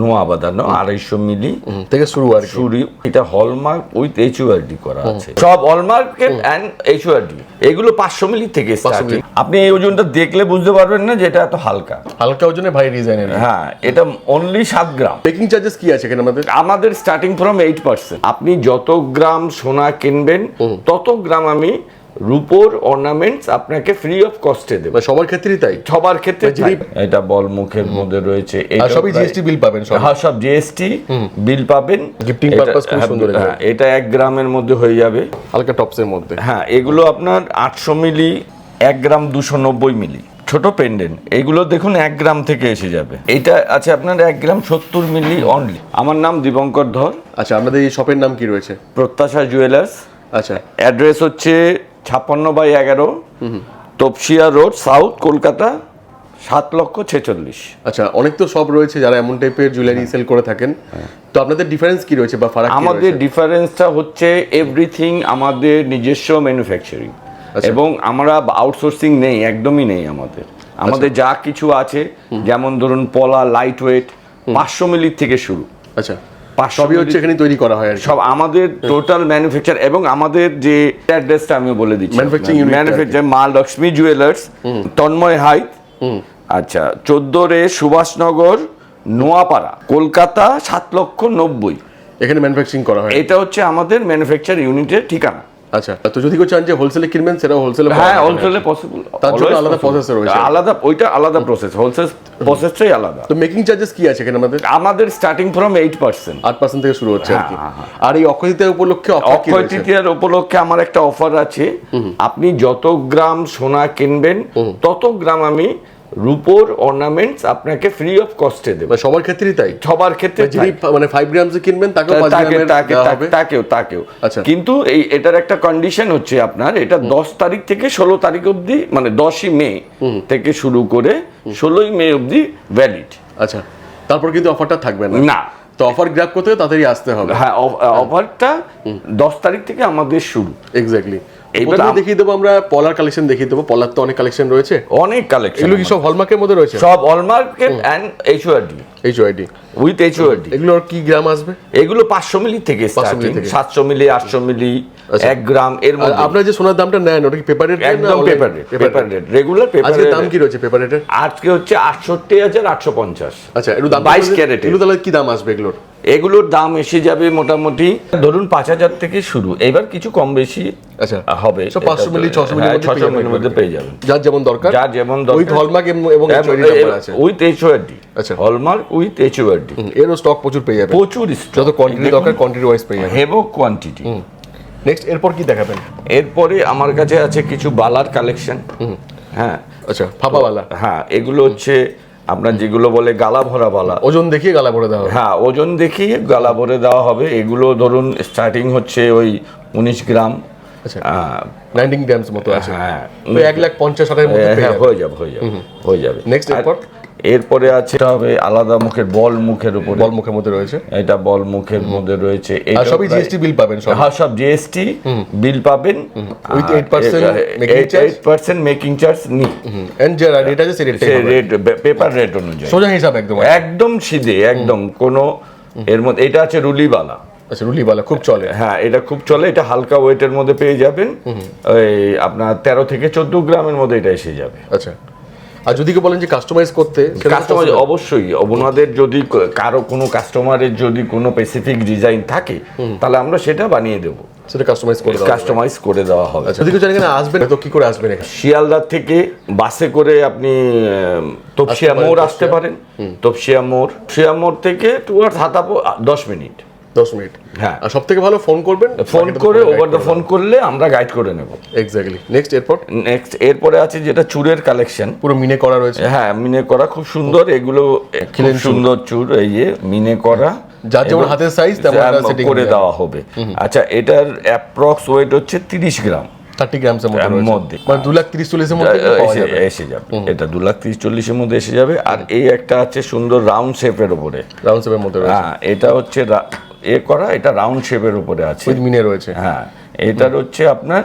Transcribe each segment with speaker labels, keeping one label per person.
Speaker 1: নোয়া বাঁধানো আড়াইশো মিলি
Speaker 2: থেকে শুরু আর
Speaker 1: চুরি এটা হলমার্ক উইথ এইচওআরডি করা আছে। সব হলমার্কেট এন্ড এইচওআরডি এগুলো পাঁচশো মিলি থেকে স্টার্টিং আপনি এই ওজনটা দেখলে বুঝতে পারবেন না যে এটা এত হালকা।
Speaker 2: হালকা ওজনে ভারী ডিজাইনের।
Speaker 1: হ্যাঁ এটা অনলি সাত গ্রাম।
Speaker 2: পেকিং চার্জেস কি আছে এখানে আমাদের?
Speaker 1: আমাদের স্টার্টিং ফ্রম এইট পার্সেন্ট আপনি যত গ্রাম সোনা কিনবেন তত গ্রাম আমি রূপোর অর্নামেন্টস আপনাকে ফ্রি অফ কস্টে দেবো।
Speaker 2: সবার ক্ষেত্রেই তাই?
Speaker 1: সবার ক্ষেত্রে এটা বল মুখের মধ্যে রয়েছে।
Speaker 2: সবই জিএসটি বিল পাবেন সব
Speaker 1: হ্যাঁ সব জিএসটি বিল পাবেন। এটা-
Speaker 2: purpose খুব সুন্দর
Speaker 1: হ্যাঁ, এটা এক গ্রামের মধ্যে হয়ে যাবে।
Speaker 2: হালকা টপসের মধ্যে।
Speaker 1: হ্যাঁ এগুলো আপনার আটশো মিলি এক গ্রাম দুশো নব্বই মিলি। ছোট পেন্ডেন্ট এগুলো দেখুন এক গ্রাম থেকে এসে যাবে। এটা আছে আপনার এক গ্রাম সত্তর মিলি অনলি আমার নাম দীপঙ্কর ধর।
Speaker 2: আচ্ছা আপনাদের এই শপের নাম কি রয়েছে?
Speaker 1: প্রত্যাশা জুয়েলার্স
Speaker 2: আচ্ছা।
Speaker 1: অ্যাড্রেস হচ্ছে ছাপ্পান্ন বাই এগারো তপসিয়া রোড সাউথ কলকাতা সাত লক্ষ ছেচল্লিশ।
Speaker 2: আচ্ছা অনেক তো সব রয়েছে যারা এমন টাইপের জুয়েলারি সেল করে থাকেন। তো আপনাদের ডিফারেন্স কি রয়েছে বা ফারাক
Speaker 1: আমাদের ডিফারেন্সটা হচ্ছে এভরিথিং আমাদের নিজস্ব ম্যানুফ্যাকচারিং
Speaker 2: আচ্ছা।
Speaker 1: এবং আমরা আউটসোর্সিং নেই একদমই নেই আমাদের। আমাদের যা কিছু আছে যেমন ধরুন পলা লাইট ওয়েট পাঁচশো মিলির থেকে শুরু।
Speaker 2: আচ্ছা। সবই হচ্ছে এখানে তৈরি করা হয়
Speaker 1: সব আমাদের টোটাল ম্যানুফ্যাকচার এবং আমাদের যে অ্যাড্রেসটা আমি বলে দিচ্ছি ম্যানুফ্যাকচার মা লক্ষ্মী জুয়েলার্স তন্ময় হাইট আচ্ছা চোদ্দ রে সুভাষনগর নোয়াপাড়া কলকাতা সাত লক্ষ নব্বই।
Speaker 2: এখানে ম্যানুফ্যাকচারিং করা হয়।
Speaker 1: এটা হচ্ছে আমাদের ম্যানুফ্যাকচার ইউনিটের ঠিকানা।
Speaker 2: আচ্ছা তো যদি কেউ চান যে হোলসেলে কিনবেন সেটা হোলসেলে
Speaker 1: হ্যাঁ হোলসেলে পসিবল
Speaker 2: তার জন্য আলাদা process রয়েছে।
Speaker 1: আলাদা ওইটা আলাদা প্রসেস হোলসেল প্রসেসটাই আলাদা।
Speaker 2: তো মেকিং চার্জেস কি আছে এখানে আমাদের?
Speaker 1: আমাদের স্টার্টিং ফ্রম এইট পার্সেন্ট
Speaker 2: আট পার্সেন্ট থেকে শুরু হচ্ছে আর কি।
Speaker 1: হ্যাঁ, হ্যাঁ,
Speaker 2: আর এই অক্ষয় তৃতীয়া উপলক্ষে
Speaker 1: অক্ষয় তৃতীয়ার উপলক্ষে আমার একটা অফার আছে। আপনি যত গ্রাম সোনা কিনবেন তত গ্রাম আমি রূপোর অর্নামেন্টস আপনাকে ফ্রি অফ কস্টে দেবো।
Speaker 2: মানে সবার ক্ষেত্রেই তাই?
Speaker 1: সবার ক্ষেত্রে
Speaker 2: মানে ফাইভ গ্রামসে কিনবেন তাকেও
Speaker 1: তাকেও তাকেও।
Speaker 2: আচ্ছা।
Speaker 1: কিন্তু এই এটার একটা কন্ডিশন হচ্ছে আপনার এটা দশ তারিখ থেকে ষোলো তারিখ অবধি মানে দশই মে থেকে শুরু করে ষোলোই মে অবধি ভ্যালিড
Speaker 2: আচ্ছা তারপর কিন্তু অফারটা থাকবে না।
Speaker 1: না।
Speaker 2: তো অফার গ্র্যাব করতে তাড়াতাড়ি আসতে হবে।
Speaker 1: হ্যাঁ অফারটা দশ তারিখ থেকে আমাদের শুরু।
Speaker 2: এক্স্যাক্টলি
Speaker 1: এইবার
Speaker 2: দেখিয়ে দেবো আমরা পলার কালেকশন দেখিয়ে দেবো। পলার তো অনেক কালেকশন রয়েছে।
Speaker 1: অনেক কালেকশন
Speaker 2: এগুলো কি সব হলমার্কের মধ্যে রয়েছে?
Speaker 1: সব and HUID
Speaker 2: H UID
Speaker 1: with HUID
Speaker 2: এগুলোর কি গ্রাম আসবে?
Speaker 1: এগুলো পাঁচশো মিলি থেকে
Speaker 2: 500 মিলি
Speaker 1: স্টার্টিং
Speaker 2: থেকে।
Speaker 1: সাতশো মিলি আটশো মিলি
Speaker 2: আচ্ছা।
Speaker 1: এক গ্রাম এর মধ্যে।
Speaker 2: আপনারা যে সোনার দামটা নেন ওটা কি পেপার রেট
Speaker 1: একদম paper rate paper rate regular paper
Speaker 2: আজকে দাম কি রয়েছে পেপার রেটের
Speaker 1: আজকে হচ্ছে আটষট্টি হাজার আটশো পঞ্চাশ।
Speaker 2: আচ্ছা দাম
Speaker 1: বাইশ ক্যারেট
Speaker 2: এগুলো তাহলে কি দাম আসবে এগুলোর?
Speaker 1: এগুলোর দাম এসে যাবে মোটামুটি। ধরুন পাঁচ হাজার থেকে শুরু। এবার কিছু কম বেশি
Speaker 2: আচ্ছা।
Speaker 1: হবে।
Speaker 2: 500 মিলি, 600 মিলির মধ্যে পেয়ে
Speaker 1: ছশো মিলির মধ্যে পেয়ে যাবেন।
Speaker 2: যার যেমন দরকার।
Speaker 1: যার যেমন
Speaker 2: উইথ হলমার্ক এবং আছে।
Speaker 1: উইথ এইচওআরডি
Speaker 2: আচ্ছা।
Speaker 1: হলমার্ক উইথ এইচওআরডি
Speaker 2: এরও স্টক প্রচুর পেয়ে যাবে
Speaker 1: প্রচুর
Speaker 2: যত কোয়ান্টিটি দরকার কোয়ান্টিটি ওয়াইজ পেয়ে যাবে
Speaker 1: হেভো কোয়ান্টিটি
Speaker 2: নেক্সট এরপর কি দেখাবেন?
Speaker 1: এরপরে আমার কাছে আছে কিছু বালার কালেকশন হ্যাঁ।
Speaker 2: আচ্ছা ফাপাওয়ালা
Speaker 1: হ্যাঁ এগুলো হচ্ছে আপনার যেগুলো বলে গালা ভরা বলা।
Speaker 2: ওজন দেখিয়ে গালা ভরে দেওয়া হবে।
Speaker 1: হ্যাঁ ওজন দেখিয়ে গালা ভরে দেওয়া হবে। এগুলো ধরুন স্টার্টিং হচ্ছে ওই উনিশ গ্রাম।
Speaker 2: আচ্ছা নাইনটিন গ্রামস মতো আছে।
Speaker 1: হ্যাঁ
Speaker 2: এক লাখ পঞ্চাশ হাজার মধ্যে
Speaker 1: হ্যাঁ হয়ে যাবে হয়ে যাবে হয়ে যাবে। নেক্সট
Speaker 2: এরপর?
Speaker 1: এরপরে আছে এটা হবে আলাদা মুখের বল মুখের উপরে।
Speaker 2: বল মুখের মধ্যে রয়েছে?
Speaker 1: এটা বল মুখের মধ্যে রয়েছে। এটাও
Speaker 2: সবই জিএসটি বিল পাবেন সব।
Speaker 1: হ্যাঁ সব জিএসটি বিল পাবেন।
Speaker 2: With 8% making charge?
Speaker 1: Eight percent making charge নি
Speaker 2: এন্ড যে রেট আছে সেই
Speaker 1: রেট পেপার রেট অনুযায়ী।
Speaker 2: সোজা হিসাব একদম
Speaker 1: একদম সিধে একদম কোনো এর মধ্যে এটা আছে রুলিবালা।
Speaker 2: আচ্ছা রুলিওয়ালা খুব চলে।
Speaker 1: হ্যাঁ এটা খুব চলে এটা হালকা ওয়েটের মধ্যে পেয়ে যাবেন। ওই আপনার তেরো থেকে চোদ্দ গ্রামের মধ্যে এটা এসে যাবে।
Speaker 2: আচ্ছা। আর যদি কেউ বলেন যে কাস্টমাইজ করতে কাস্টমাইজ
Speaker 1: অবশ্যই। ওনাদের যদি কারও কোনো কাস্টমারের যদি কোনো স্পেসিফিক ডিজাইন থাকে তাহলে আমরা সেটা বানিয়ে দেবো।
Speaker 2: সেটা কাস্টমাইজ করে
Speaker 1: কাস্টমাইজ করে দেওয়া হবে।
Speaker 2: আচ্ছা যদি কেউ জানেন আসবেন তো কি করে আসবেন
Speaker 1: শিয়ালদার থেকে বাসে করে আপনি তপসিয়া মোড় আসতে পারেন। তপসিয়া মোড় তপসিয়া মোড় থেকে টুয়ার্ডস হাতাপো দশ মিনিট।
Speaker 2: দশ মিনিট।
Speaker 1: হ্যাঁ।
Speaker 2: আর সব থেকে ভালো ফোন করবেন
Speaker 1: ফোন করে ওভার দ্য ফোন করলে আমরা গাইড করে নেব।
Speaker 2: এক্স্যাক্টলি নেক্সট এরপর?
Speaker 1: নেক্সট এরপরে আছে যেটা চুরের কালেকশন
Speaker 2: পুরো মিনে করা রয়েছে।
Speaker 1: হ্যাঁ মিনে করা খুব সুন্দর। এগুলো খুব সুন্দর চুর এই যে মিনে করা।
Speaker 2: যার যেমন হাতের size তেমন এটা
Speaker 1: করে দেওয়া। হবে। আচ্ছা এটার অ্যাপ্রক্স ওয়েট হচ্ছে তিরিশ গ্রাম।
Speaker 2: থার্টি গ্রামসের মধ্যে। মানে দু লাখ তিরিশ চল্লিশের মধ্যে
Speaker 1: এসে-
Speaker 2: যাবে।
Speaker 1: এটা দু লাখ তিরিশ চল্লিশের মধ্যে এসে যাবে। আর এই একটা আছে সুন্দর রাউন্ড শেপের উপরে।
Speaker 2: রাউন্ড শেপের মধ্যে
Speaker 1: হ্যাঁ এটা হচ্ছে এ করা এটা রাউন্ড শেপের উপরে আছে।
Speaker 2: মিনে রয়েছে।
Speaker 1: হ্যাঁ এটার হচ্ছে আপনার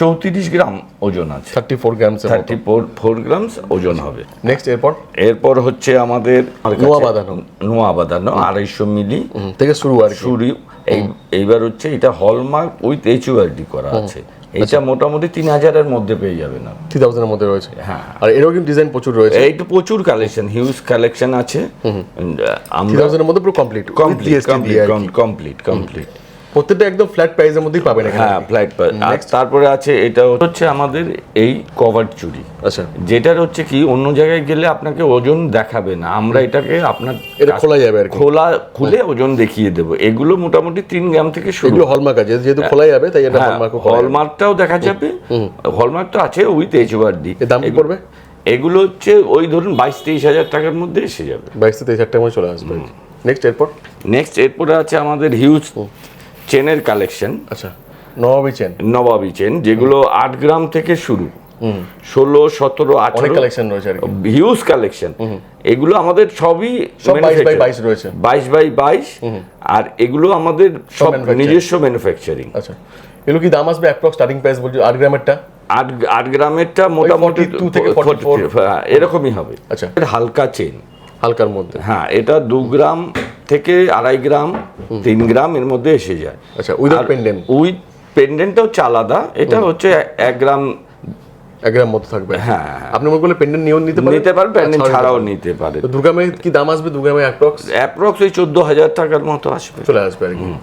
Speaker 1: চৌত্রিশ গ্রাম ওজন আছে।
Speaker 2: Thirty four gram
Speaker 1: thirty four four grams ওজন হবে।
Speaker 2: নেক্সট এরপর?
Speaker 1: এরপর হচ্ছে আমাদের
Speaker 2: নোয়া বাঁধানো।
Speaker 1: নোয়া বাঁধানো আড়াইশো মিলি
Speaker 2: থেকে শুরু আর
Speaker 1: শুরু এই এইবার হচ্ছে এটা হলমার্ক উইথ এইচইউআরডি করা আছে। এটা মোটামুটি তিন হাজারের মধ্যে পেয়ে যাবেন আপনি।
Speaker 2: থ্রি থাউজেন্ডের মধ্যে রয়েছে?
Speaker 1: হ্যাঁ।
Speaker 2: আর এরকম ডিজাইন প্রচুর রয়েছে।
Speaker 1: এইটা প্রচুর কালেকশন হিউজ কালেকশন আছে।
Speaker 2: থ্রি
Speaker 1: আমরা
Speaker 2: থাউজেন্ডের মধ্যে পুরো কমপ্লিট
Speaker 1: কমপ্লিট কমপ্লিট কমপ্লিট
Speaker 2: প্রত্যেকটা একদম ফ্ল্যাট প্রাইসের মধ্যেই পাবেন
Speaker 1: হ্যাঁ ফ্লাইট আর তারপরে আছে এটা হচ্ছে আমাদের এই কভার চুড়ি।
Speaker 2: আচ্ছা।
Speaker 1: যেটার হচ্ছে কি অন্য জায়গায় গেলে আপনাকে ওজন দেখাবে না। আমরা এটাকে আপনার
Speaker 2: এটা খোলা যাবে আর
Speaker 1: খোলা খুলে ওজন দেখিয়ে দেবো। এগুলো মোটামুটি তিন গ্রাম থেকে শুরু।
Speaker 2: হলমার্ক আছে যেহেতু খোলা যাবে তাই এটা
Speaker 1: হ্যাঁ,
Speaker 2: হলমার্ক
Speaker 1: হলমার্কটাও দেখা যাবে। হলমার্কটা আছে উইথ এইচওয়ারডি
Speaker 2: দাম কি পড়বে?
Speaker 1: এগুলো হচ্ছে ওই ধরুন বাইশ তেইশ হাজার টাকার মধ্যে এসে যাবে।
Speaker 2: বাইশ তেইশ হাজার টাকার মধ্যে চলে আসবে। নেক্সট এরপর?
Speaker 1: নেক্সট এরপরে আছে আমাদের হিউজ চেনের কালেকশন
Speaker 2: আচ্ছা নবাবী চেন।
Speaker 1: নবাবী চেন যেগুলো আট গ্রাম থেকে শুরু। ষোলো সতেরো আঠারো
Speaker 2: কালেকশন রয়েছে
Speaker 1: হিউজ কালেকশন এগুলো আমাদের সবই
Speaker 2: বাইশ রয়েছে।
Speaker 1: বাইশ বাই বাইশ। আর এগুলো আমাদের সব নিজস্ব ম্যানুফ্যাকচারিং
Speaker 2: আচ্ছা। এগুলো কি দাম আসবে অ্যাপ্রক্স স্টার্টিং প্রাইস বলছি? আট গ্রামেরটা?
Speaker 1: আট আট গ্রামেরটা মোটামুটি
Speaker 2: 42 থেকে
Speaker 1: হ্যাঁ, এরকমই হবে।
Speaker 2: আচ্ছা।
Speaker 1: হালকা চেন।
Speaker 2: হালকার মধ্যে।
Speaker 1: হ্যাঁ এটা দু গ্রাম থেকে আড়াই গ্রাম তিন গ্রাম এর মধ্যে এসে যায়।
Speaker 2: আচ্ছা উইদাউট পেন্ডেন্ট
Speaker 1: উইথ পেন্ডেন্টটা হচ্ছে আলাদা এটা হচ্ছে এক- গ্রাম
Speaker 2: এক গ্রাম মতো থাকবে।
Speaker 1: হ্যাঁ
Speaker 2: আপনি মনে করলে পেন্ডেন্ট নিয়েও নিতে পারেন?
Speaker 1: নিতে পারেন পেন্ডেন্ট
Speaker 2: আর
Speaker 1: ছাড়াও নিতে পারে।
Speaker 2: দুর্গামে কি দাম আসবে? দুর্গামে অ্যাপ্রক্স
Speaker 1: অ্যাপ্রক্স ওই চোদ্দ হাজার টাকার মতো আসবে।
Speaker 2: চলে আসবে আর কি।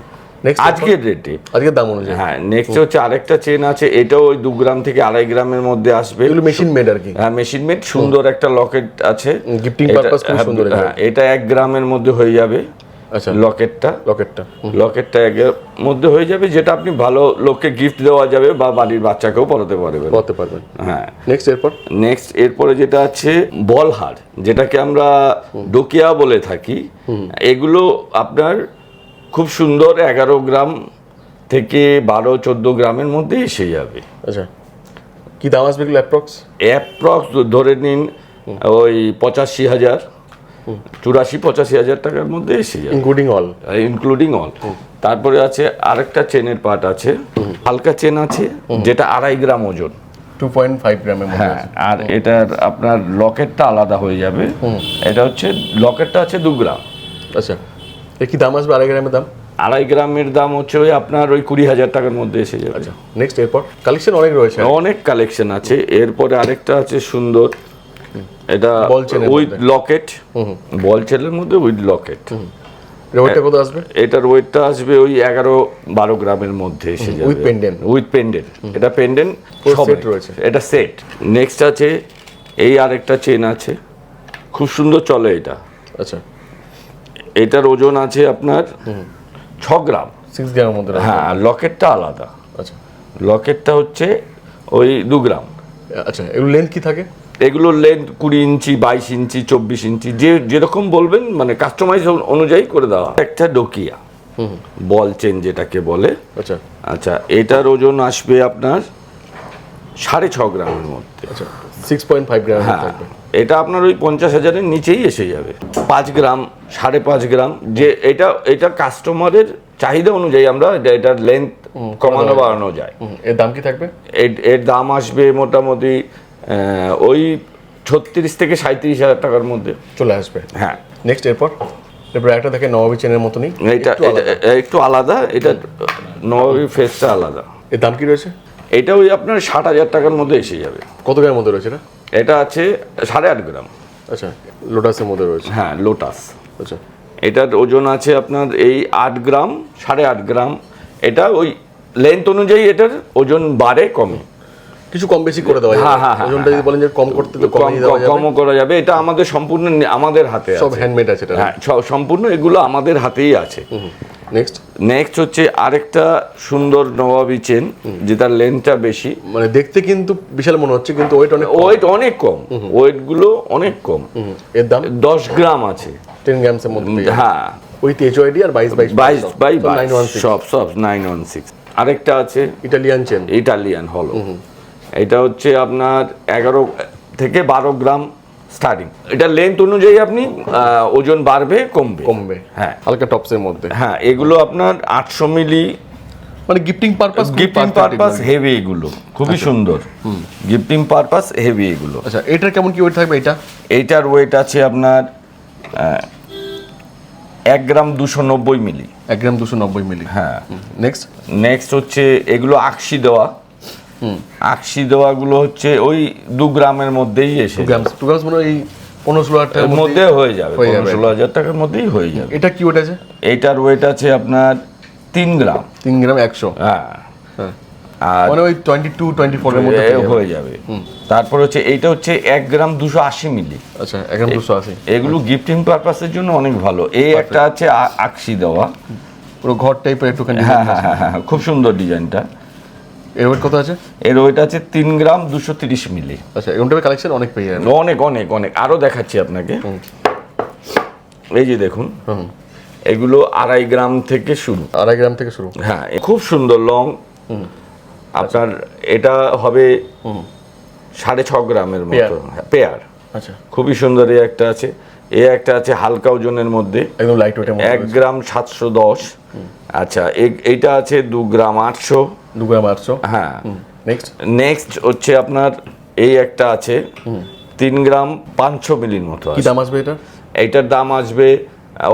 Speaker 1: আজকের রেটে
Speaker 2: আজকের দাম অনুযায়ী।
Speaker 1: হ্যাঁ নেক্সট হচ্ছে আরেকটা চেন আছে এটাও ওই দু গ্রাম থেকে আড়াই গ্রামের মধ্যে আসবে।
Speaker 2: এগুলো মেশিন মেড আর কি।
Speaker 1: হ্যাঁ মেশিন মেড সুন্দর একটা লকেট আছে। এটা-
Speaker 2: purpose খুব সুন্দর
Speaker 1: হ্যাঁ, এটা এক গ্রামের মধ্যে হয়ে যাবে
Speaker 2: আচ্ছা।
Speaker 1: লকেটটা
Speaker 2: লকেটটা
Speaker 1: লকেটটা একের মধ্যে হয়ে যাবে যেটা আপনি ভালো লোককে গিফট দেওয়া যাবে বা বাড়ির বাচ্চাকেও পড়াতে পারবেন।
Speaker 2: বলতে পারবেন।
Speaker 1: হ্যাঁ।
Speaker 2: নেক্সট এরপর?
Speaker 1: নেক্সট এরপরে যেটা আছে বলহার যেটাকে আমরা ডোকিয়া বলে থাকি। এগুলো আপনার খুব সুন্দর এগারো গ্রাম থেকে বারো চোদ্দ গ্রামের মধ্যে এসে যাবে।
Speaker 2: আচ্ছা। কি দাম আসবে এগুলো অ্যাপ্রক্স
Speaker 1: অ্যাপ্রক্স ধরে নিন ওই পঁচাশি হাজার চুরাশি পঁচাশি হাজার টাকার মধ্যে এসে যাবে।
Speaker 2: ইনক্লুডিং অল
Speaker 1: ইনক্লুডিং অল তারপরে আছে আরেকটা চেনের পার্ট আছে হালকা চেন আছে যেটা আড়াই গ্রাম ওজন।
Speaker 2: টু পয়েন্ট ফাইভ গ্রামের
Speaker 1: হ্যাঁ আর এটার আপনার লকেটটা আলাদা হয়ে যাবে। এটা হচ্ছে লকেটটা আছে দু গ্রাম।
Speaker 2: আচ্ছা। এর কি দাম আসবে? আড়াই গ্রামের দাম?
Speaker 1: আড়াই গ্রামের দাম হচ্ছে ওই আপনার ওই কুড়ি হাজার টাকার মধ্যে এসে যাবে।
Speaker 2: নেক্সট এরপর? কালেকশন অনেক রয়েছে।
Speaker 1: অনেক কালেকশন আছে। এরপরে আরেকটা আছে সুন্দর। এটা উইথ। লকেট বল চেনের মধ্যে। উইথ লকেট
Speaker 2: ওইটা কত আসবে?
Speaker 1: এটার ওয়েটটা আসবে ওই এগারো বারো গ্রামের মধ্যে এসে যাবে।
Speaker 2: with pendant।
Speaker 1: উইথ পেন্ডেন্ট এটা পেন্ডেন্ট
Speaker 2: পুরো রয়েছে।
Speaker 1: এটা সেট নেক্সট আছে এই আরেকটা চেন আছে। খুব সুন্দর চলে এটা।
Speaker 2: আচ্ছা।
Speaker 1: এটার ওজন আছে আপনার ছ গ্রাম।
Speaker 2: সিক্স গ্রামের মধ্যে
Speaker 1: হ্যাঁ লকেটটা আলাদা।
Speaker 2: আচ্ছা।
Speaker 1: লকেটটা হচ্ছে ওই দু গ্রাম।
Speaker 2: আচ্ছা এগুলো লেন্থ কি থাকে?
Speaker 1: এগুলোর লেন্থ কুড়ি ইঞ্চি বাইশ ইঞ্চি চব্বিশ ইঞ্চি যে যেরকম বলবেন মানে কাস্টমাইজ অনুযায়ী করে দেওয়া একটা ডোকিয়া বল চেন যেটাকে বলে।
Speaker 2: আচ্ছা।
Speaker 1: আচ্ছা এটার ওজন আসবে আপনার সাড়ে ছ গ্রামের মধ্যে।
Speaker 2: আচ্ছা সিক্স পয়েন্ট ফাইভ গ্রামের
Speaker 1: হ্যাঁ। এটা আপনার ওই পঞ্চাশ হাজারের নিচেই এসে যাবে। পাঁচ গ্রাম সাড়ে পাঁচ গ্রাম যে এটা এটা কাস্টমারের চাহিদা অনুযায়ী আমরা এটা- এটার লেন্থ কমানো বাড়ানো যায়।
Speaker 2: এর দাম কি থাকবে?
Speaker 1: এর- দাম আসবে মোটামুটি ওই ছত্রিশ থেকে সাঁত্রিশ হাজার টাকার মধ্যে।
Speaker 2: চলে আসবে।
Speaker 1: হ্যাঁ।
Speaker 2: নেক্সট এরপর? এরপর একটা দেখে নবাবী চেনের মতনই।
Speaker 1: এটা
Speaker 2: একটু আলাদা।
Speaker 1: এটা- একটু আলাদা এটা নবাবী ফেসটা আলাদা।
Speaker 2: এর দাম কি রয়েছে?
Speaker 1: এটা ওই আপনার ষাট হাজার টাকার মধ্যে এসে যাবে।
Speaker 2: কত গ্রামের মধ্যে রয়েছে এটা?
Speaker 1: এটা আছে সাড়ে আট গ্রাম।
Speaker 2: আচ্ছা লোটাসের মধ্যে রয়েছে।
Speaker 1: হ্যাঁ লোটাস।
Speaker 2: আচ্ছা।
Speaker 1: এটার ওজন আছে আপনার এই আট গ্রাম সাড়ে আট গ্রাম। এটা ওই লেন্থ অনুযায়ী এটার ওজন বাড়ে কমে।
Speaker 2: কিছু কম বেশি করে দেওয়া
Speaker 1: হ্যাঁ,
Speaker 2: যাবে।
Speaker 1: হ্যাঁ, হ্যাঁ,
Speaker 2: ওজনটা যদি বলেন যে কম করতে তো
Speaker 1: কম
Speaker 2: কমই দেওয়া যাবে।
Speaker 1: কমও করা যাবে। এটা আমাদের সম্পূর্ণ আমাদের হাতে
Speaker 2: সব হ্যান্ডমেড আছে এটা
Speaker 1: হ্যাঁ সম্পূর্ণ এগুলো আমাদের হাতেই আছে।
Speaker 2: নেক্সট
Speaker 1: নেক্সট হচ্ছে আরেকটা সুন্দর নবাবী চেন যেটার লেন্থটা বেশি।
Speaker 2: মানে দেখতে কিন্তু বিশাল মনে হচ্ছে কিন্তু ওয়েট অনেক
Speaker 1: ওয়েট অনেক কম। ওয়েটগুলো অনেক কম।
Speaker 2: এর দাম?
Speaker 1: দশ গ্রাম আছে।
Speaker 2: টেন গ্রামসের মধ্যে।
Speaker 1: হ্যাঁ।
Speaker 2: ওই তেজো আইডি আর বাইশ বাইশ
Speaker 1: বাইশ বাই
Speaker 2: নাইন ওয়ান
Speaker 1: সব সব নাইন ওয়ান সিক্স আরেকটা আছে।
Speaker 2: ইটালিয়ান চেন
Speaker 1: ইটালিয়ান হলো। এটা হচ্ছে আপনার এগারো থেকে বারো গ্রাম স্টার্টিং এটা লেন্থ অনুযায়ী আপনি ওজন বাড়বে কমবে।
Speaker 2: কমবে।
Speaker 1: হ্যাঁ।
Speaker 2: হালকা টপসের মধ্যে।
Speaker 1: হ্যাঁ এগুলো আপনার আটশো মিলি
Speaker 2: মানে gifting purpose
Speaker 1: gifting purpose heavy এগুলো। খুবই সুন্দর। গিফটিং পারপাস হেভি এগুলো।
Speaker 2: আচ্ছা এটার কেমন কি ওয়েট থাকবে এটা?
Speaker 1: এইটার ওয়েট আছে আপনার এক গ্রাম দুশো নব্বই মিলি।
Speaker 2: এক গ্রাম দুশো নব্বই মিলি।
Speaker 1: হ্যাঁ।
Speaker 2: নেক্সট
Speaker 1: নেক্সট হচ্ছে এগুলো আকশি দেওয়া। আকশি দেওয়াগুলো হচ্ছে ওই দু গ্রামের মধ্যেই এসে
Speaker 2: টু গ্রামস মানে এই পনেরো ষোলো হাজার
Speaker 1: মধ্যে হয়ে যাবে পনেরো। ষোলো হাজার টাকার মধ্যেই হয়ে যাবে।
Speaker 2: এটা কি ওয়েট আছে?
Speaker 1: এইটার ওয়েট আছে আপনার তিন গ্রাম।
Speaker 2: তিন গ্রাম একশো।
Speaker 1: হ্যাঁ।
Speaker 2: হ্যাঁ।
Speaker 1: আর
Speaker 2: মানে ওই টোয়েন্টি টু টোয়েন্টি ফোরের মধ্যে।
Speaker 1: হয়ে যাবে। তারপর হচ্ছে এইটা হচ্ছে এক গ্রাম দুশো আশি মিলি।
Speaker 2: আচ্ছা এক গ্রাম দুশো আশি।
Speaker 1: এগুলো গিফটিং পারপাসের জন্য অনেক ভালো। এই একটা আছে আ- আকশি দেওয়া
Speaker 2: পুরো ঘর টাইপের একটুখানি
Speaker 1: হ্যাঁ হ্যাঁ হ্যাঁ হ্যাঁ খুব সুন্দর ডিজাইনটা
Speaker 2: এর ওয়েট কত আছে?
Speaker 1: এর ওইটা আছে তিন গ্রাম দুশো তিরিশ মিলি।
Speaker 2: আচ্ছা এরকম টাইপের কালেকশন অনেক পেয়ে যাবে
Speaker 1: অনেক অনেক অনেক। আরও দেখাচ্ছি আপনাকে। এই যে দেখুন এগুলো আড়াই গ্রাম থেকে শুরু।
Speaker 2: আড়াই গ্রাম থেকে শুরু।
Speaker 1: হ্যাঁ এ খুব সুন্দর লং। আপনার এটা হবে সাড়ে ছ গ্রামের মতো। পেয়ার।
Speaker 2: আচ্ছা।
Speaker 1: খুবই সুন্দর এই একটা আছে। এ একটা আছে হালকা ওজনের মধ্যে।
Speaker 2: একদম লাইট ওয়েটের
Speaker 1: এক গ্রাম সাতশো দশ। আচ্ছা এইটা আছে দু গ্রাম আটশো।
Speaker 2: দু গ্রাম আটশো?
Speaker 1: হ্যাঁ।
Speaker 2: নেক্সট
Speaker 1: নেক্সট হচ্ছে আপনার এই একটা আছে। তিন গ্রাম পাঁচশো মিলির মতো
Speaker 2: কি দাম আসবে এটা?
Speaker 1: এইটার দাম আসবে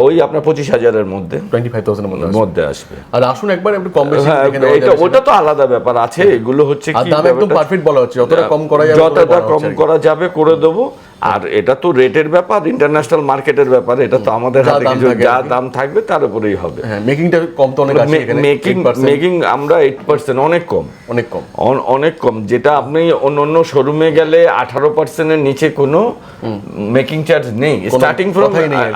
Speaker 1: ওই আপনার পঁচিশ হাজারের মধ্যে।
Speaker 2: টোয়েন্টি ফাইভ থাউজেন্ডের মধ্যে আসবে। আর আসুন একবার একটু কম বেশি
Speaker 1: হ্যাঁ এটা ওটা তো আলাদা ব্যাপার আছে এগুলো হচ্ছে কি
Speaker 2: দাম একদম পারফেক্ট বলা হচ্ছে। যতটা কম করা যাবে
Speaker 1: যতটা কম। করা যাবে করে দেবো। আর এটা তো রেটের ব্যাপার ইন্টারন্যাশনাল মার্কেটের ব্যাপার এটা তো আমাদের হাতে কিছু যা দাম থাকবে তার উপরেই হবে।
Speaker 2: হ্যাঁ মেকিংটা কম তো অনেক আছে
Speaker 1: মেকিং মেকিং আমরা এইট পার্সেন্ট অনেক কম।
Speaker 2: অনেক কম।
Speaker 1: অনেক কম যেটা আপনি অন্য অন্য শোরুমে গেলে আঠারো পার্সেন্টের নিচে কোনো মেকিং চার্জ নেই। Starting from.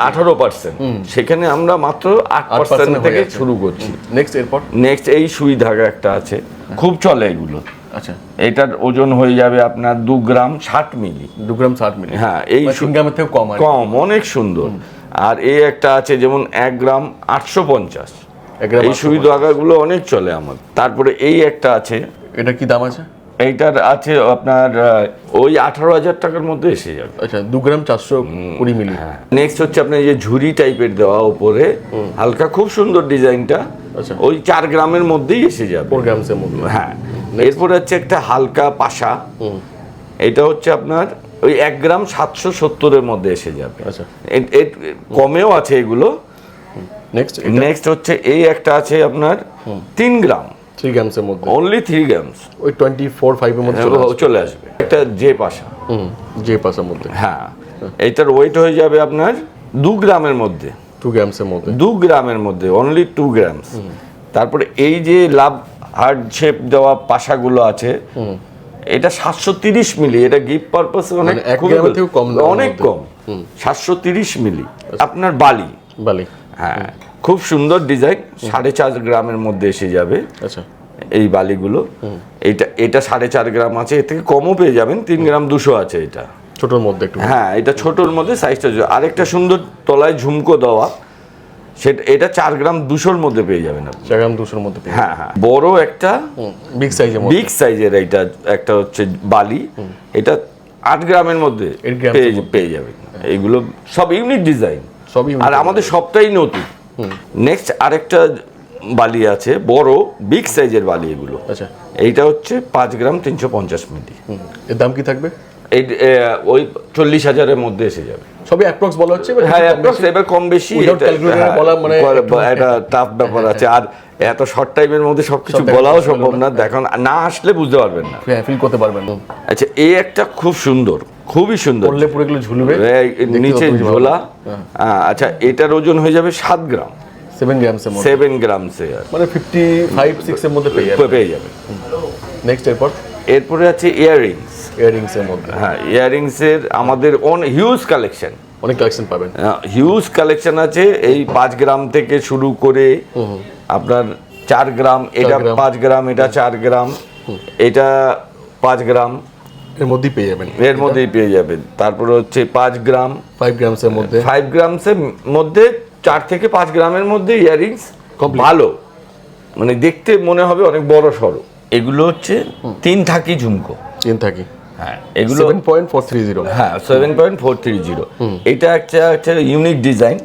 Speaker 1: আঠারো পার্সেন্ট সেখানে আমরা মাত্র আট
Speaker 2: 8%
Speaker 1: পার্সেন্ট থেকে শুরু করছি।
Speaker 2: নেক্সট এরপর?
Speaker 1: নেক্সট এই সুই ধাগা একটা আছে। খুব চলে এগুলো।
Speaker 2: আচ্ছা
Speaker 1: এটার ওজন হয়ে যাবে আপনার দু গ্রাম ষাট মিলি।
Speaker 2: দু গ্রাম ষাট মিলি।
Speaker 1: হ্যাঁ এই
Speaker 2: গ্রামের থেকে কম
Speaker 1: কম অনেক সুন্দর। আর এই একটা আছে যেমন এক গ্রাম আটশো পঞ্চাশ। এই সুই ধাগাগুলো অনেক চলে আমার। তারপরে এই একটা আছে।
Speaker 2: এটা কি দাম আছে?
Speaker 1: এইটার আছে আপনার ওই আঠারো হাজার টাকার মধ্যে এসে যাবে।
Speaker 2: আচ্ছা দু গ্রাম চারশো কুড়ি মিলি।
Speaker 1: নেক্সট হচ্ছে আপনার যে ঝুরি টাইপের দেওয়া উপরে। হালকা খুব সুন্দর ডিজাইনটা।
Speaker 2: আচ্ছা।
Speaker 1: ওই চার গ্রামের মধ্যেই এসে যাবে।
Speaker 2: ফোর গ্রামসের মধ্যে।
Speaker 1: হ্যাঁ। এরপরে হচ্ছে একটা হালকা পাশা। এটা হচ্ছে আপনার ওই এক গ্রাম সাতশো সত্তরের মধ্যে এসে যাবে।
Speaker 2: আচ্ছা।
Speaker 1: কমেও আছে এগুলো।
Speaker 2: নেক্সট
Speaker 1: নেক্সট হচ্ছে এই একটা আছে আপনার তিন গ্রাম।
Speaker 2: থ্রি গ্রামসের মধ্যে।
Speaker 1: অনলি থ্রি গ্রামস
Speaker 2: ওই টোয়েন্টি ফোর ফাইভের মধ্যে চলে আসবে।
Speaker 1: একটা যে পাশা।
Speaker 2: হুম যে পাশের মধ্যে।
Speaker 1: হ্যাঁ। এটার ওয়েট হয়ে যাবে আপনার দু গ্রামের মধ্যে।
Speaker 2: টু গ্রামসের মধ্যে।
Speaker 1: দু গ্রামের মধ্যে অনলি টু গ্রামস তারপরে এই যে লাভ হার্ড শেপ দেওয়া পাশাগুলো আছে। এটা সাতশো তিরিশ মিলি এটা গিফট পারপাস অনেক
Speaker 2: মানে কম
Speaker 1: অনেক কম। সাতশো তিরিশ মিলি। আপনার বালি।
Speaker 2: বালি।
Speaker 1: হ্যাঁ খুব সুন্দর ডিজাইন সাড়ে চার গ্রামের মধ্যে এসে যাবে।
Speaker 2: আচ্ছা।
Speaker 1: এই বালিগুলো। এটা এটা সাড়ে চার গ্রাম আছে এর থেকে কমও পেয়ে যাবেন তিন গ্রাম দুশো আছে এটা।
Speaker 2: ছোটোর মধ্যে একটু।
Speaker 1: হ্যাঁ এটা ছোটোর মধ্যে সাইজটা আরেকটা সুন্দর তলায় ঝুমকো দেওয়া। সেটা এটা চার গ্রাম দুশোর মধ্যে পেয়ে যাবেন আপনি।
Speaker 2: চার গ্রাম দুশোর মধ্যে
Speaker 1: হ্যাঁ হ্যাঁ। বড় একটা
Speaker 2: বিগ সাইজের
Speaker 1: বিগ সাইজের এইটা একটা হচ্ছে বালি। এটা আট গ্রামের মধ্যে পেয়ে। যাবেন। এইগুলো সব ইউনিক ডিজাইন
Speaker 2: সবই
Speaker 1: আর আমাদের সবটাই নতুন। নেক্সট আরেকটা বালি আছে বড় বিগ সাইজের বালি এগুলো।
Speaker 2: আচ্ছা।
Speaker 1: এইটা হচ্ছে পাঁচ গ্রাম তিনশো পঞ্চাশ মিলি।
Speaker 2: এর দাম কি থাকবে?
Speaker 1: এই ওই চল্লিশ হাজারের মধ্যে এসে যাবে।
Speaker 2: সবই অ্যাপ্রক্স বলা হচ্ছে
Speaker 1: হ্যাঁ
Speaker 2: বেশি-
Speaker 1: এবার কম বেশি হ্যাঁ,
Speaker 2: বলা মানে একটা
Speaker 1: টাফ ব্যাপার আছে। আর এত শর্ট টাইমের মধ্যে সবকিছু বলাও সম্ভব
Speaker 2: না।
Speaker 1: দেখুন না আসলে বুঝতে পারবেন না।
Speaker 2: হ্যাঁ ফিল করতে পারবেন।
Speaker 1: আচ্ছা এই একটা খুব সুন্দর খুবই সুন্দর।
Speaker 2: পড়লে পুরো এগুলো ঝুলবে
Speaker 1: নিচে ঝোলা। হ্যাঁ, আচ্ছা এটার ওজন হয়ে যাবে সাত গ্রাম।
Speaker 2: সেভেন মধ্যে।
Speaker 1: সেভেন গ্রাম সে
Speaker 2: মানে ফিফটি ফাইভ সিক্সের মধ্যে পেয়ে যাবে।
Speaker 1: পেয়ে যাবে।
Speaker 2: নেক্সট এরপর?
Speaker 1: এরপরে আছে ইয়াররিংস
Speaker 2: ইয়ারিংসের মধ্যে।
Speaker 1: হ্যাঁ ইয়াররিংসের আমাদের অন হিউজ কালেকশন
Speaker 2: অনেক কালেকশন পাবেন।
Speaker 1: হিউজ কালেকশন আছে। এই পাঁচ গ্রাম থেকে শুরু করে আপনার চার গ্রাম এটা পাঁচ গ্রাম এটা চার গ্রাম এটা পাঁচ গ্রাম।
Speaker 2: এর মধ্যেই পেয়ে যাবেন।
Speaker 1: এর মধ্যেই পেয়ে যাবেন। তারপরে হচ্ছে পাঁচ গ্রাম।
Speaker 2: ফাইভ গ্রামসের মধ্যে।
Speaker 1: ফাইভ গ্রামসের মধ্যে চার থেকে পাঁচ গ্রামের মধ্যে ইয়ারিংস
Speaker 2: Complete.
Speaker 1: ভালো। মানে দেখতে মনে হবে অনেক বড় সড়ো। এগুলো হচ্ছে তিন থাকি ঝুমকো।
Speaker 2: চেন থাকি।
Speaker 1: হ্যাঁ এগুলো
Speaker 2: seven point four three zero
Speaker 1: হ্যাঁ seven point four three zero এটা একটা একটা ইউনিক ডিজাইন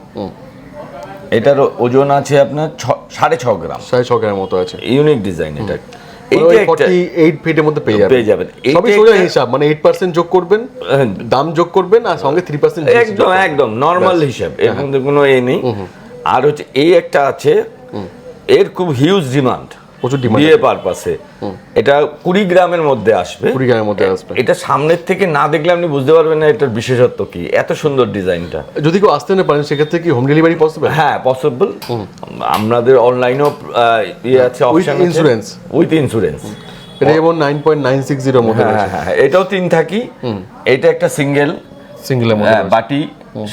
Speaker 1: এটার ওজন আছে আপনার ছ- সাড়ে ছ গ্রাম।
Speaker 2: সাড়ে ছ গ্রামের মতো আছে।
Speaker 1: ইউনিক ডিজাইন এটা।
Speaker 2: ফিটের মধ্যে পেয়ে যাবেন।
Speaker 1: পেয়ে যাবেন।
Speaker 2: সবই সোজা হিসাব মানে এইট পার্সেন্ট যোগ করবেন
Speaker 1: হ্যাঁ,
Speaker 2: দাম যোগ করবেন আর সঙ্গে থ্রি পার্সেন্ট
Speaker 1: একদম একদম নর্মাল হিসাব এর মধ্যে কোনো এ নেই। আর হচ্ছে এই একটা আছে এর খুব হিউজ ডিমান্ড
Speaker 2: প্রচুর ডিমান্ড
Speaker 1: বিয়ে পারপাসে এটা কুড়ি গ্রামের মধ্যে আসবে।
Speaker 2: কুড়ি গ্রামের মধ্যে আসবে।
Speaker 1: এটা সামনের থেকে না দেখলে আপনি বুঝতে পারবেন না এটার বিশেষত্ব কি। এত সুন্দর ডিজাইনটা।
Speaker 2: যদি কেউ আসতে না পারেন সেক্ষেত্রে কি হোম ডেলিভারি পসিবল
Speaker 1: হ্যাঁ পসিবল আমাদের অনলাইনেও ইয়ে আছে অপশন
Speaker 2: insurance?
Speaker 1: উইথ ইন্স্যুরেন্স
Speaker 2: এটা যেমন নাইন পয়েন্ট নাইন সিক্স জিরোর মধ্যে
Speaker 1: হ্যাঁ হ্যাঁ এটাও তিন থাকি। এটা একটা সিঙ্গেল
Speaker 2: সিঙ্গেলের মধ্যে
Speaker 1: বাটি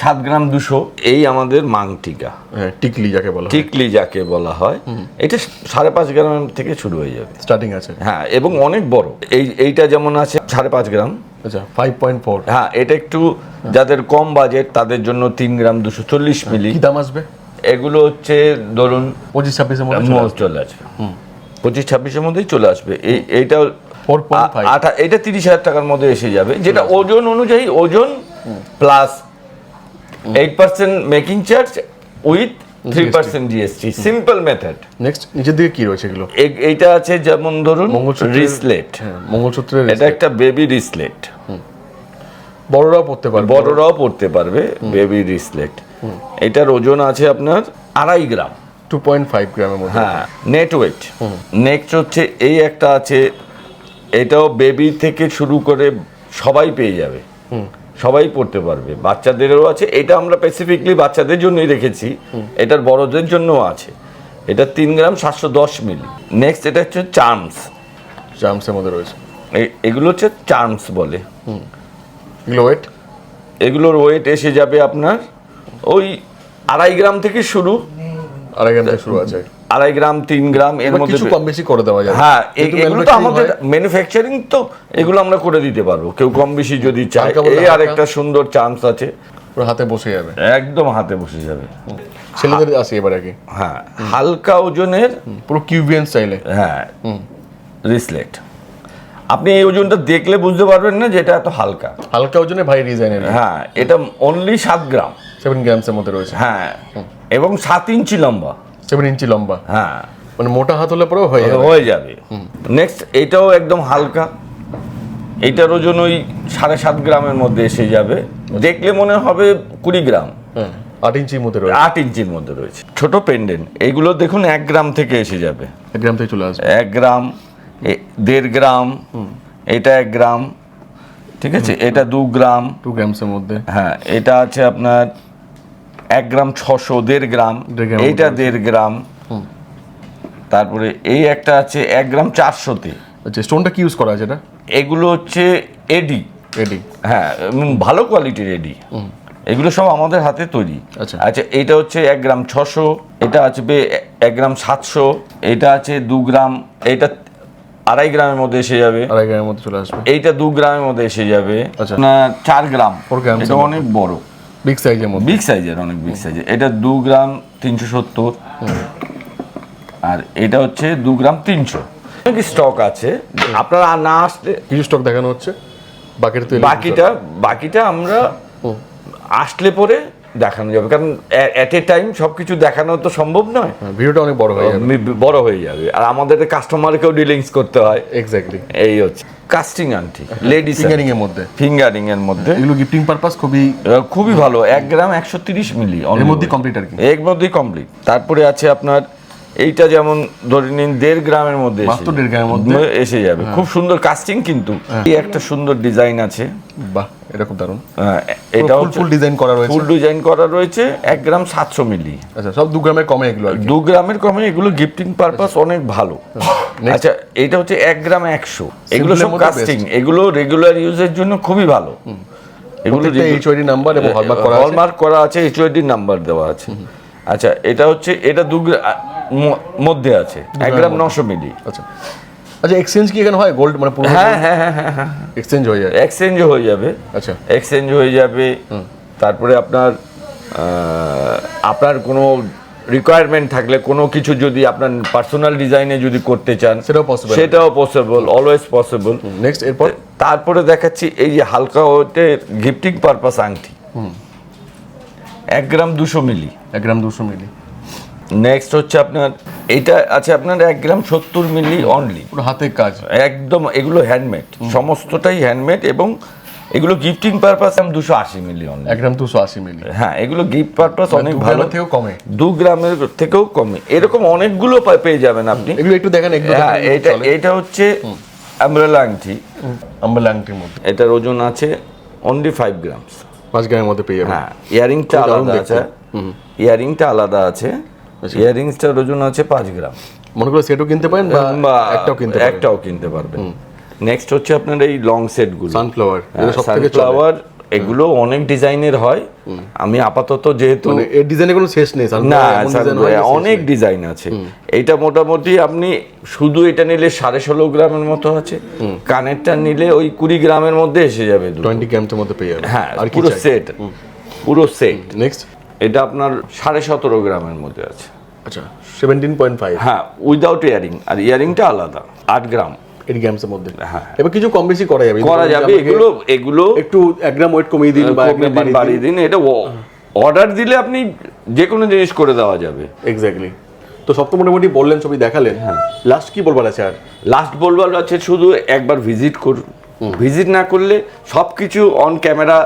Speaker 1: সাত গ্রাম দুশো। এই আমাদের মাংটিকা।
Speaker 2: হ্যাঁ টিকলি যাকে বলা হয়।
Speaker 1: টিকলি যাকে বলা হয়। এটা সাড়ে পাঁচ গ্রাম থেকে শুরু হয়ে যাবে।
Speaker 2: স্টার্টিং আছে।
Speaker 1: হ্যাঁ এবং অনেক বড়। এই এইটা যেমন আছে সাড়ে পাঁচ গ্রাম।
Speaker 2: আচ্ছা ফাইভ পয়েন্ট ফোর
Speaker 1: হ্যাঁ এটা একটু যাদের কম বাজেট তাদের জন্য তিন গ্রাম দুশো চল্লিশ মিলি।
Speaker 2: দাম আসবে?
Speaker 1: এগুলো হচ্ছে ধরুন
Speaker 2: পঁচিশ ছাব্বিশের মধ্যে চলে
Speaker 1: আসবে। পঁচিশ ছাব্বিশের মধ্যেই চলে আসবে। এই এইটা
Speaker 2: 4.5
Speaker 1: আঠা এটা তিরিশ হাজার টাকার মধ্যে এসে যাবে যেটা ওজন অনুযায়ী ওজন plus eight percent making charge with three percent GST simple method
Speaker 2: next নিচের দিকে কি রয়েছে এগুলো?
Speaker 1: এইটা আছে যেমন ধরুন রিসলেট
Speaker 2: হ্যাঁ মঙ্গলসূত্রের
Speaker 1: এটা একটা বেবি রিসলেট
Speaker 2: বড়রাও পড়তে পারবে।
Speaker 1: বড়রাও পড়তে পারবে বেবি রিসলেট এটার ওজন আছে আপনার আড়াই গ্রাম।
Speaker 2: টু পয়েন্ট ফাইভ গ্রামের মধ্যে।
Speaker 1: হ্যাঁ নেট ওয়েট নেক্সট হচ্ছে এই একটা আছে এটাও বেবি থেকে শুরু করে সবাই পেয়ে যাবে। সবাই পড়তে পারবে। বাচ্চাদেরও আছে। এটা আমরা স্পেসিফিকলি বাচ্চাদের জন্যই রেখেছি। এটার বড়দের জন্যও আছে। এটা তিন গ্রাম সাতশো দশ মিলি। নেক্সট এটা হচ্ছে চার্মস
Speaker 2: জামসের মধ্যে রয়েছে।
Speaker 1: এগুলো হচ্ছে চার্মস বলে।
Speaker 2: এগুলো ওয়েট
Speaker 1: এগুলোর ওয়েট এসে যাবে আপনার ওই আড়াই গ্রাম থেকে শুরু।
Speaker 2: আড়াই গ্রাম থেকে শুরু আছে।
Speaker 1: আড়াই গ্রাম তিন গ্রাম এর মধ্যে
Speaker 2: কম বেশি করে দেওয়া যাবে।
Speaker 1: হ্যাঁ এগুলো তো আমাদের ম্যানুফ্যাকচারিং তো এগুলো আমরা করে দিতে পারব। কেউ কম বেশি যদি চায়। এই
Speaker 2: হালকা।
Speaker 1: আরেকটা সুন্দর চান্স আছে।
Speaker 2: হাতে বসে যাবে।
Speaker 1: একদম হাতে বসে যাবে।
Speaker 2: ছেলেদের আসে এবার আগে।
Speaker 1: হ্যাঁ হালকা ওজনের
Speaker 2: পুরো কিউবিয়ান স্টাইলে
Speaker 1: হ্যাঁ রিসলেট আপনি এই ওজনটা দেখলে বুঝতে পারবেন না যে এটা এত হালকা।
Speaker 2: হালকা ওজনে ভাই ডিজাইনের
Speaker 1: হ্যাঁ এটা অনলি সাত গ্রাম।
Speaker 2: সেভেন গ্রামসের মধ্যে রয়েছে।
Speaker 1: হ্যাঁ এবং সাত ইঞ্চি লম্বা।
Speaker 2: সেভেন ইঞ্চি লম্বা।
Speaker 1: হ্যাঁ।
Speaker 2: মানে মোটা হাত হলে পরেও হয়ে যাবে।
Speaker 1: হয়ে যাবে। নেক্সট এটাও একদম হালকা। এইটার ওজন ওই সাড়ে সাত গ্রামের মধ্যে এসে যাবে। দেখলে মনে হবে কুড়ি গ্রাম।
Speaker 2: হ্যাঁ আট ইঞ্চির মধ্যে রয়েছে।
Speaker 1: আট ইঞ্চির মধ্যে রয়েছে। ছোট পেন্ডেন্ট এগুলো দেখুন এক গ্রাম থেকে এসে যাবে।
Speaker 2: এক গ্রাম থেকে চলে আসবে।
Speaker 1: এক গ্রাম দেড় গ্রাম এটা এক গ্রাম ঠিক আছে? এটা দু গ্রাম।
Speaker 2: টু গ্রামসের মধ্যে।
Speaker 1: হ্যাঁ এটা আছে আপনার এক গ্রাম ছশো দেড় গ্রাম এইটা দেড় গ্রাম। তারপরে এই একটা আছে এক গ্রাম চারশোতে।
Speaker 2: আচ্ছা স্টোনটা কি ইউজ করা আছে এটা?
Speaker 1: এগুলো হচ্ছে এডি।
Speaker 2: এডি।
Speaker 1: হ্যাঁ ভালো কোয়ালিটির এডি। এগুলো সব আমাদের হাতে তৈরি।
Speaker 2: আচ্ছা।
Speaker 1: আচ্ছা এটা হচ্ছে এক গ্রাম ছশো এটা আছে এক গ্রাম সাতশো এটা আছে দু গ্রাম এটা আড়াই গ্রামের মধ্যে এসে যাবে।
Speaker 2: আড়াই গ্রামের মধ্যে চলে আসবে।
Speaker 1: এইটা দু গ্রামের মধ্যে এসে যাবে।
Speaker 2: আচ্ছা।
Speaker 1: না চার গ্রাম। এটা অনেক বড়।
Speaker 2: বিগ সাইজের মধ্যে?
Speaker 1: বিগ সাইজের অনেক বিগ সাইজের এটা দু গ্রাম তিনশো সত্তর। আর এটা হচ্ছে দু গ্রাম তিনশো। অনেক স্টক আছে। আপনারা না আসলে
Speaker 2: কিছু স্টক দেখানো হচ্ছে? বাকিটা
Speaker 1: বাকিটা বাকিটা আমরা আসলে পরে দেখানো যাবে। কারণ অ্যাট এ টাইম সব কিছু দেখানো তো সম্ভব নয়।
Speaker 2: হ্যাঁ, ভিডিওটা অনেক বড় হয়ে যাবে।
Speaker 1: বড় হয়ে যাবে। আর আমাদের কাস্টমারকেও ডিলিংস করতে হয়।
Speaker 2: এক্স্যাক্টলি
Speaker 1: এই হচ্ছে। কাস্টিং আন্টি লেডি
Speaker 2: ফিঙ্গারিং এর মধ্যে।
Speaker 1: ফিঙ্গারিং এর মধ্যে।
Speaker 2: এগুলো গিফটিং পারপাস খুবই
Speaker 1: খুবই ভালো। এক গ্রাম একশো তিরিশ মিলি
Speaker 2: এর মধ্যে কমপ্লিট আর কি।
Speaker 1: এর মধ্যেই কমপ্লিট তারপরে আছে আপনার এইটা যেমন ধরে নিন দেড় গ্রামের মধ্যে এসে
Speaker 2: মধ্যে? হ্যাঁ।
Speaker 1: যাবে। খুব সুন্দর কাস্টিং কিন্তু। এই একটা সুন্দর ডিজাইন আছে।
Speaker 2: বাহ খুব দারুণ।
Speaker 1: এটা
Speaker 2: ফুল ডিজাইন করা রয়েছে।
Speaker 1: ফুল ডিজাইন করা রয়েছে এক গ্রাম সাতশো মিলি।
Speaker 2: আচ্ছা সব দু গ্রামের কমে এগুলো
Speaker 1: দু গ্রামের কমে এগুলো গিফটিং পারপাস অনেক ভালো। আচ্ছা এটা হচ্ছে এক গ্রাম একশো। এগুলো সব কাস্টিং এগুলো রেগুলার ইউজের জন্য খুবই ভালো। এগুলো
Speaker 2: এইচওডি নাম্বার এবং হলমার্ক করা আছে।
Speaker 1: হলমার্ক করা আছে এইচওআইডি নাম্বার দেওয়া আছে। আচ্ছা এটা হচ্ছে এটা দু মধ্যে আছে এক গ্রাম নশো মিলি।
Speaker 2: আচ্ছা। আচ্ছা এক্সচেঞ্জ কি এখানে হয়? গোল্ড মানে
Speaker 1: হ্যাঁ হ্যাঁ হ্যাঁ হ্যাঁ হ্যাঁ।
Speaker 2: এক্সচেঞ্জ হয়ে যায়।
Speaker 1: এক্সচেঞ্জ হয়ে যাবে।
Speaker 2: আচ্ছা।
Speaker 1: এক্সচেঞ্জ হয়ে যাবে। তারপরে আপনার আপনার কোনো রিকোয়ারমেন্ট থাকলে কোনো কিছু যদি আপনার পার্সোনাল ডিজাইনে যদি করতে চান
Speaker 2: সেটাও পসিবল
Speaker 1: সেটাও পসিবল অলওয়েজ পসিবল
Speaker 2: নেক্সট এরপর?
Speaker 1: তারপরে দেখাচ্ছি এই যে হালকা ওটে গিফটিং পারপাস আংটি। এক গ্রাম দুশো মিলি।
Speaker 2: এক গ্রাম দুশো মিলি।
Speaker 1: নেক্সট হচ্ছে আপনার এটা আছে আপনার এক গ্রাম সত্তর মিলি অনলি
Speaker 2: পুরো হাতের কাজ।
Speaker 1: একদম এগুলো হ্যান্ডমেড সমস্তটাই হ্যান্ডমেড এবং এগুলো গিফটিং পারপাস আমি দুশো আশি মিলি অনলি
Speaker 2: এক গ্রাম দুশো আশি মিলি।
Speaker 1: হ্যাঁ এগুলো গিফট পারপাস অনেক ভালো।
Speaker 2: থেকেও কমে।
Speaker 1: দু গ্রামের থেকেও কমে। এরকম অনেকগুলো পেয়ে যাবেন আপনি।
Speaker 2: এগুলো একটু দেখেন
Speaker 1: হ্যাঁ এটা এটা হচ্ছে আমব্রেলা আংটি
Speaker 2: আম্বাল আংটির মধ্যে।
Speaker 1: এটার ওজন আছে অনলি ফাইভ গ্রামস
Speaker 2: পাঁচ গ্রামের মধ্যে পেয়ে যাবেন।
Speaker 1: হ্যাঁ ইয়ারিংটা আলাদা। আছে। ইয়ারিংটা আলাদা আছে। ইয়ারিংসটার ওজন আছে পাঁচ গ্রাম।
Speaker 2: মনে করে সেটও কিনতে পারেন বা একটাও কিনতে
Speaker 1: একটাও কিনতে পারবেন। নেক্সট হচ্ছে আপনার এই লং সেটগুলো
Speaker 2: সানফ্লাওয়ার
Speaker 1: সানফ্লাওয়ার এগুলো অনেক ডিজাইনের হয়। আমি আপাতত যেহেতু
Speaker 2: মানে এর ডিজাইনে কোনো শেষ নেই
Speaker 1: না অনেক ডিজাইন আছে। এটা মোটামুটি আপনি শুধু এটা নিলে সাড়ে ষোলো গ্রামের মতো আছে। কানেরটা নিলে ওই কুড়ি গ্রামের মধ্যে এসে যাবে।
Speaker 2: 20 গ্রামের মধ্যে পেয়ে যাবেন।
Speaker 1: হ্যাঁ
Speaker 2: আর
Speaker 1: পুরো সেট পুরো সেট
Speaker 2: নেক্সট
Speaker 1: এটা আপনার সাড়ে সতেরো গ্রামের মধ্যে আছে।
Speaker 2: আচ্ছা 17.5
Speaker 1: হ্যাঁ উইদাউট ইয়ারিং আর ইয়ারিংটা আলাদা আট গ্রাম।
Speaker 2: 80 গ্রামসের মধ্যে।
Speaker 1: হ্যাঁ।
Speaker 2: এবার কিছু কম বেশি করা যাবে।
Speaker 1: করা যাবে এগুলো এগুলো
Speaker 2: একটু এক গ্রাম ওয়েট কমিয়ে বা
Speaker 1: দিন, বাড়িয়ে দিন। এটা অর্ডার দিলে আপনি যে কোনো জিনিস করে দেওয়া যাবে।
Speaker 2: এক্স্যাক্টলি তো সব তো মোটামুটি বললেন ছবি দেখালেন।
Speaker 1: হ্যাঁ।
Speaker 2: লাস্ট কি বলবার আছে আর?
Speaker 1: লাস্ট বলবার আছে শুধু একবার ভিজিট করুন। ভিজিট না করলে সব কিছু অন ক্যামেরা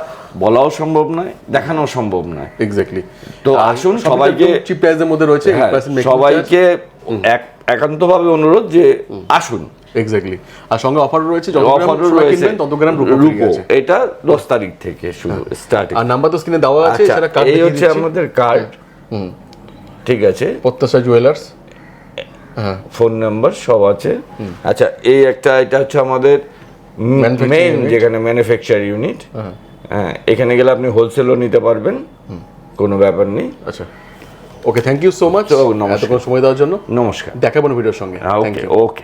Speaker 1: বলাও সম্ভব নয় দেখানো সম্ভব নয়।
Speaker 2: এক্স্যাক্টলি
Speaker 1: তো আসুন সবাইকে
Speaker 2: চিপ প্রাইসের মধ্যে রয়েছে
Speaker 1: হ্যাঁ, সবাইকে এক একান্তভাবে অনুরোধ যে আসুন।
Speaker 2: এক্স্যাক্টলি আর সঙ্গে অফার রয়েছে যত গ্রাম
Speaker 1: অফারও
Speaker 2: সোনা
Speaker 1: রয়েছে
Speaker 2: কিনবেন তত গ্রাম রূপো।
Speaker 1: এটা দশ তারিখ থেকে শুরু স্টার্টিং
Speaker 2: আর নাম্বার তো স্ক্রিনে দেওয়া আছে
Speaker 1: আচ্ছা
Speaker 2: সেটা কার্ড
Speaker 1: এই হচ্ছে আমাদের কার্ড ঠিক আছে।
Speaker 2: প্রত্যাশা জুয়েলার্স হ্যাঁ।
Speaker 1: ফোন নাম্বার সব আছে। আচ্ছা এই একটা এটা হচ্ছে আমাদের মেন. যেখানে ম্যানুফ্যাকচার ইউনিট হ্যাঁ। এখানে গেলে আপনি হোলসেলও নিতে পারবেন। কোনো ব্যাপার নেই।
Speaker 2: আচ্ছা। Okay thank you so much
Speaker 1: নমস্কার।
Speaker 2: এতক্ষণ সময় দেওয়ার জন্য।
Speaker 1: নমস্কার।
Speaker 2: দেখাবো ভিডিওর সঙ্গে।
Speaker 1: ওকে ওকে